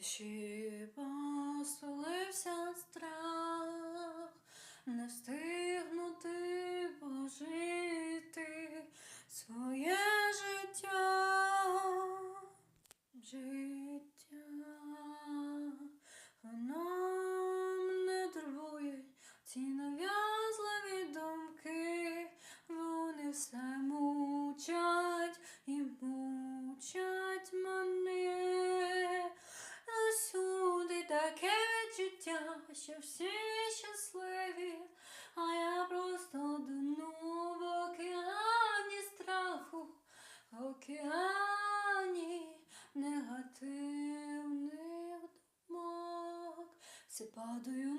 душі посулився страх, не встигнути пожити своє життя, життя, що всі щасливі, а я просто дону в океані страху, в океані негативних думок. Все падаю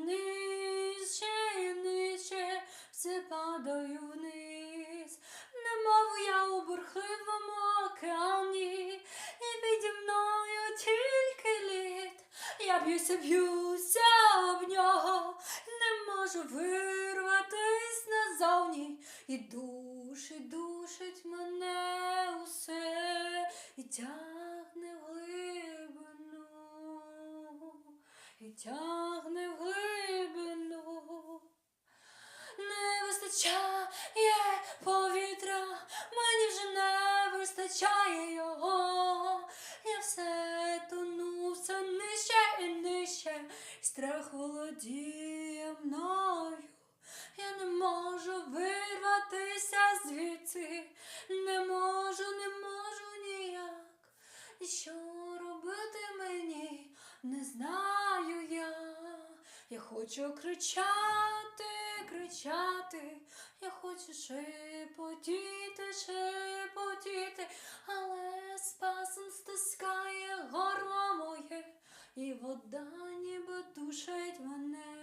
ще і нижче, все падаю вниз, немов я у бурхливому океані, і піді мною тільки лід. Я б'юся, б'юся об нього, не можу вирватись назовні, і душить, душить мене усе, і тягне в глибину, і тягне в глибину. Не вистачає повітря, мені вже не вистачає його. Я все тону, все нижче і нижче, страх володіє мною. Я не можу вирватися звідси, не можу, не можу ніяк. І що робити мені, не знаю я. Я хочу кричати, кричати, я хочу шепотіти, шепотіти, але спасом стискає горло моє, і вода ніби душить мене.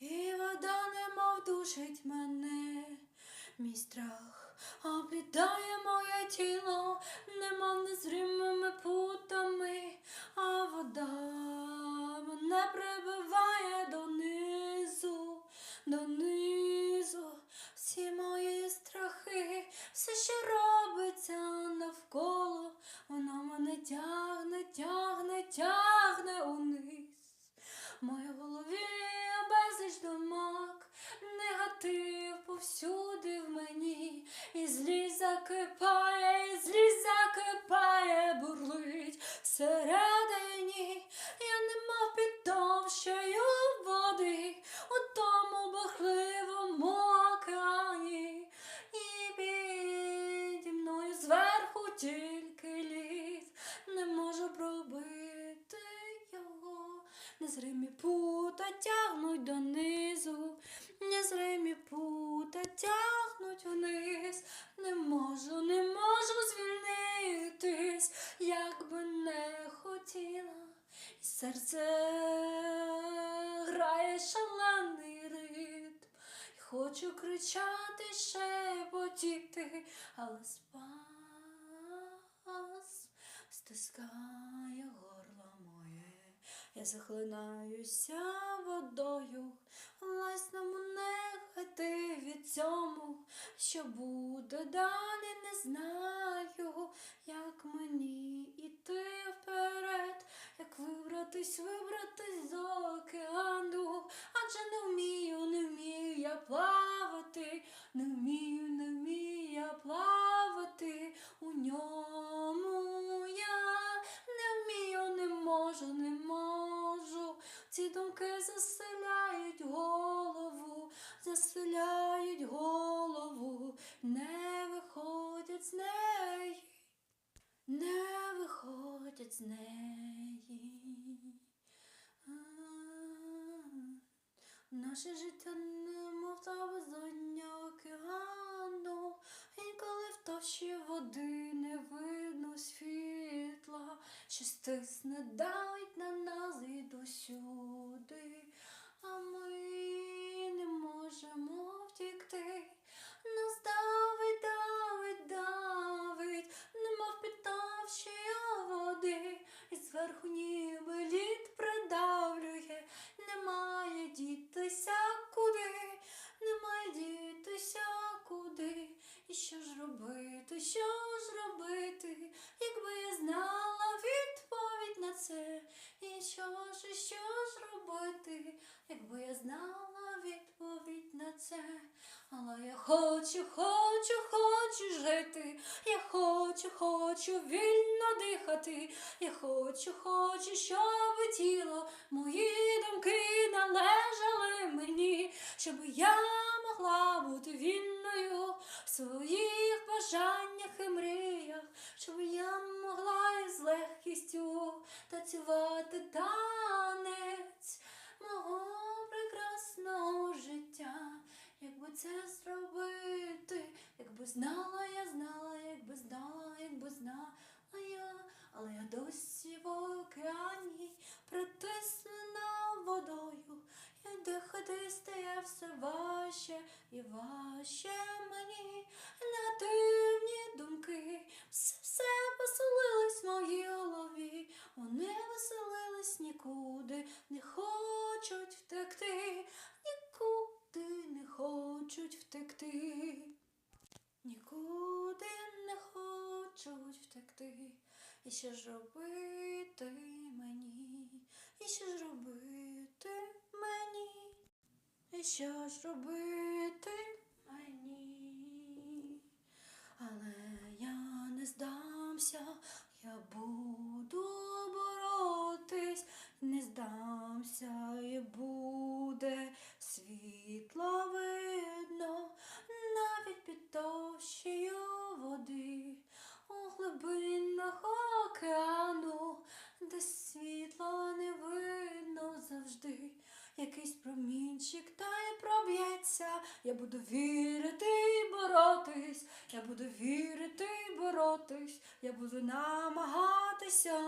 І вода немов душить мене, мій страх облітає моє тіло, немов незримими путами, а вода мене прибиває донизу, донизу, всі мої страхи, все, що робиться навколо, воно мене тягне, тягне, тягне униз. В голові безліч думок, негатив повсюди в мені, і злість закипає, і злість закипає, бурлить всередині, я немов під товщею Незримі пута тягнуть донизу, незримі пута тягнуть вниз, не можу, не можу звільнитись, як би не хотіла, і серце грає шалений ритм. І Хочу кричати, шепотіти, але спас стискає моє. Я захлинаюся водою, власному негативі цьому, що буде далі, не знаю, як мені іти вперед, як вибратись, вибратись з океану, адже не вмію, не вмію я плавати, не вмію, заселяють голову, не виходять з неї, не виходять з неї. Наше життя немов та безодня океану, інколи в товщі води не видно світла, що стисне давить на нас і досюди, що ж робити, якби я знала відповідь на це, і що ж, і що ж робити, якби я знала відповідь на це, але я хочу, хочу, хочу жити, я хочу, хочу вільно дихати, я хочу, хочу, щоб тіло мої думки належали мені, щоб я могла бути вільною своїй. Легкістю танцювати танець мого прекрасного життя. Якби це зробити, якби знала, я знала, якби знала, якби знала я, але я досі в океані притиснена водою, і дихати стає все важче і важче хочуть втекти. І що ж робити мені? І що ж робити мені? І що ж робити Я буду вірити і боротись, я буду вірити і боротись, я буду намагатися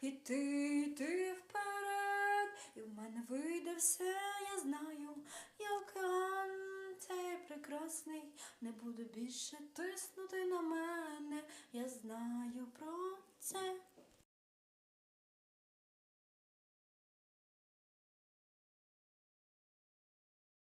іти, іти вперед. І в мене вийде все, я знаю, океан цей прекрасний не буде більше тиснути на мене. Я знаю про це.